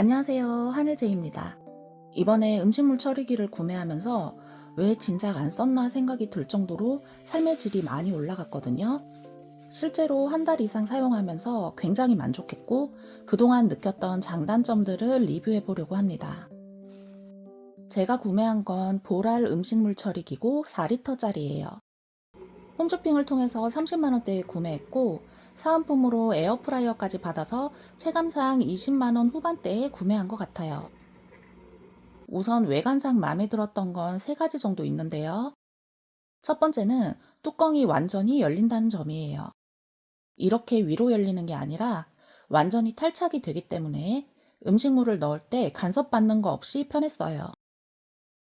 안녕하세요. 하늘제입니다. 이번에 음식물 처리기를 구매하면서 왜 진작 안 썼나 생각이 들 정도로 삶의 질이 많이 올라갔거든요. 실제로 한 달 이상 사용하면서 굉장히 만족했고 그동안 느꼈던 장단점들을 리뷰해 보려고 합니다. 제가 구매한 건 보랄 음식물 처리기고 4리터짜리예요. 홈쇼핑을 통해서 30만원대에 구매했고 사은품으로 에어프라이어까지 받아서 체감상 20만원 후반대에 구매한 것 같아요. 우선 외관상 마음에 들었던 건 세 가지 정도 있는데요. 첫 번째는 뚜껑이 완전히 열린다는 점이에요. 이렇게 위로 열리는 게 아니라 완전히 탈착이 되기 때문에 음식물을 넣을 때 간섭받는 거 없이 편했어요.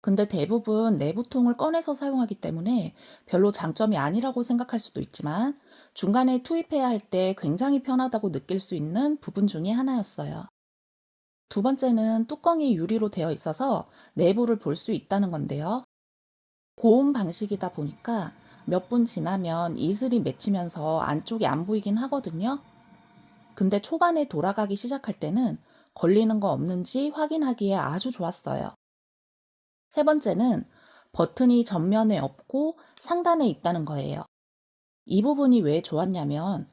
근데 대부분 내부통을 꺼내서 사용하기 때문에 별로 장점이 아니라고 생각할 수도 있지만 중간에 투입해야 할 때 굉장히 편하다고 느낄 수 있는 부분 중에 하나였어요. 두 번째는 뚜껑이 유리로 되어 있어서 내부를 볼 수 있다는 건데요. 고온 방식이다 보니까 몇 분 지나면 이슬이 맺히면서 안쪽이 안 보이긴 하거든요. 근데 초반에 돌아가기 시작할 때는 걸리는 거 없는지 확인하기에 아주 좋았어요. 세 번째는 버튼이 전면에 없고 상단에 있다는 거예요. 이 부분이 왜 좋았냐면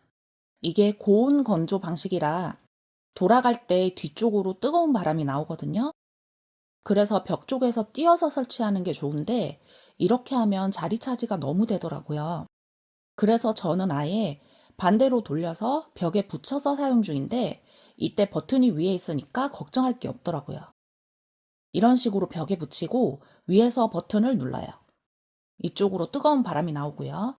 이게 고온 건조 방식이라 돌아갈 때 뒤쪽으로 뜨거운 바람이 나오거든요. 그래서 벽 쪽에서 띄어서 설치하는 게 좋은데 이렇게 하면 자리 차지가 너무 되더라고요. 그래서 저는 아예 반대로 돌려서 벽에 붙여서 사용 중인데 이때 버튼이 위에 있으니까 걱정할 게 없더라고요. 이런 식으로 벽에 붙이고 위에서 버튼을 눌러요. 이쪽으로 뜨거운 바람이 나오고요.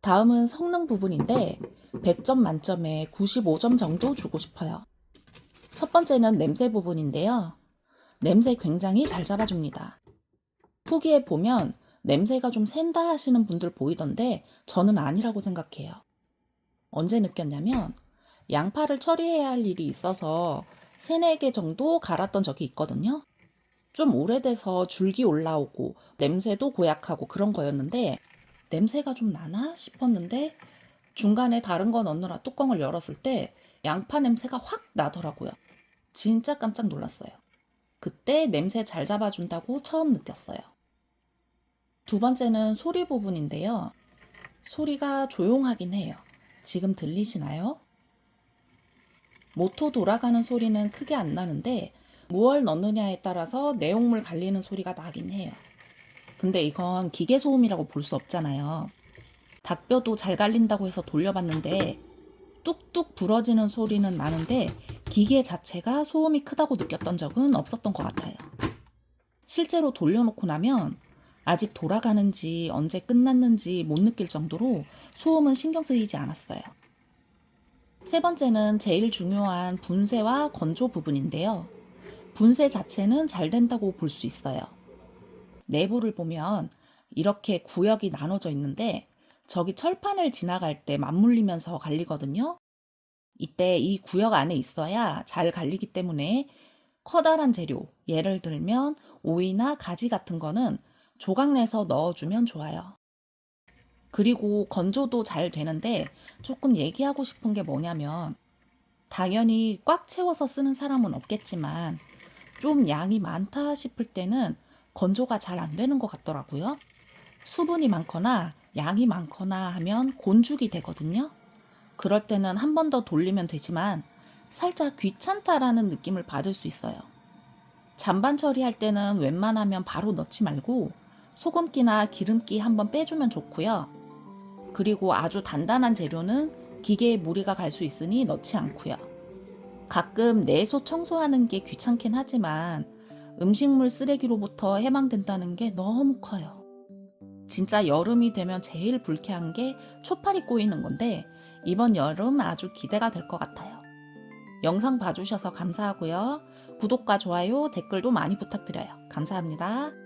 다음은 성능 부분인데 100점 만점에 95점 정도 주고 싶어요. 첫 번째는 냄새 부분인데요. 냄새 굉장히 잘 잡아줍니다. 후기에 보면 냄새가 좀 샌다 하시는 분들 보이던데 저는 아니라고 생각해요. 언제 느꼈냐면 양파를 처리해야 할 일이 있어서 3, 4개 정도 갈았던 적이 있거든요. 좀 오래돼서 줄기 올라오고 냄새도 고약하고 그런 거였는데 냄새가 좀 나나 싶었는데 중간에 다른 거 넣느라 뚜껑을 열었을 때 양파 냄새가 확 나더라고요. 진짜 깜짝 놀랐어요. 그때 냄새 잘 잡아준다고 처음 느꼈어요. 두 번째는 소리 부분인데요. 소리가 조용하긴 해요. 지금 들리시나요? 모토 돌아가는 소리는 크게 안 나는데 무얼 넣느냐에 따라서 내용물 갈리는 소리가 나긴 해요. 근데 이건 기계 소음이라고 볼 수 없잖아요. 닭뼈도 잘 갈린다고 해서 돌려봤는데 뚝뚝 부러지는 소리는 나는데 기계 자체가 소음이 크다고 느꼈던 적은 없었던 것 같아요. 실제로 돌려놓고 나면 아직 돌아가는지 언제 끝났는지 못 느낄 정도로 소음은 신경 쓰이지 않았어요. 세 번째는 제일 중요한 분쇄와 건조 부분인데요. 분쇄 자체는 잘 된다고 볼 수 있어요. 내부를 보면 이렇게 구역이 나눠져 있는데 저기 철판을 지나갈 때 맞물리면서 갈리거든요. 이때 이 구역 안에 있어야 잘 갈리기 때문에 커다란 재료, 예를 들면 오이나 가지 같은 거는 조각 내서 넣어주면 좋아요. 그리고 건조도 잘 되는데 조금 얘기하고 싶은 게 뭐냐면 당연히 꽉 채워서 쓰는 사람은 없겠지만 좀 양이 많다 싶을 때는 건조가 잘 안 되는 것 같더라고요. 수분이 많거나 양이 많거나 하면 곤죽이 되거든요. 그럴 때는 한 번 더 돌리면 되지만 살짝 귀찮다라는 느낌을 받을 수 있어요. 잔반 처리할 때는 웬만하면 바로 넣지 말고 소금기나 기름기 한번 빼주면 좋고요. 그리고 아주 단단한 재료는 기계에 무리가 갈 수 있으니 넣지 않고요. 가끔 내소 청소하는 게 귀찮긴 하지만 음식물 쓰레기로부터 해망된다는 게 너무 커요. 진짜 여름이 되면 제일 불쾌한 게 초파리 꼬이는 건데 이번 여름 아주 기대가 될 것 같아요. 영상 봐주셔서 감사하고요. 구독과 좋아요, 댓글도 많이 부탁드려요. 감사합니다.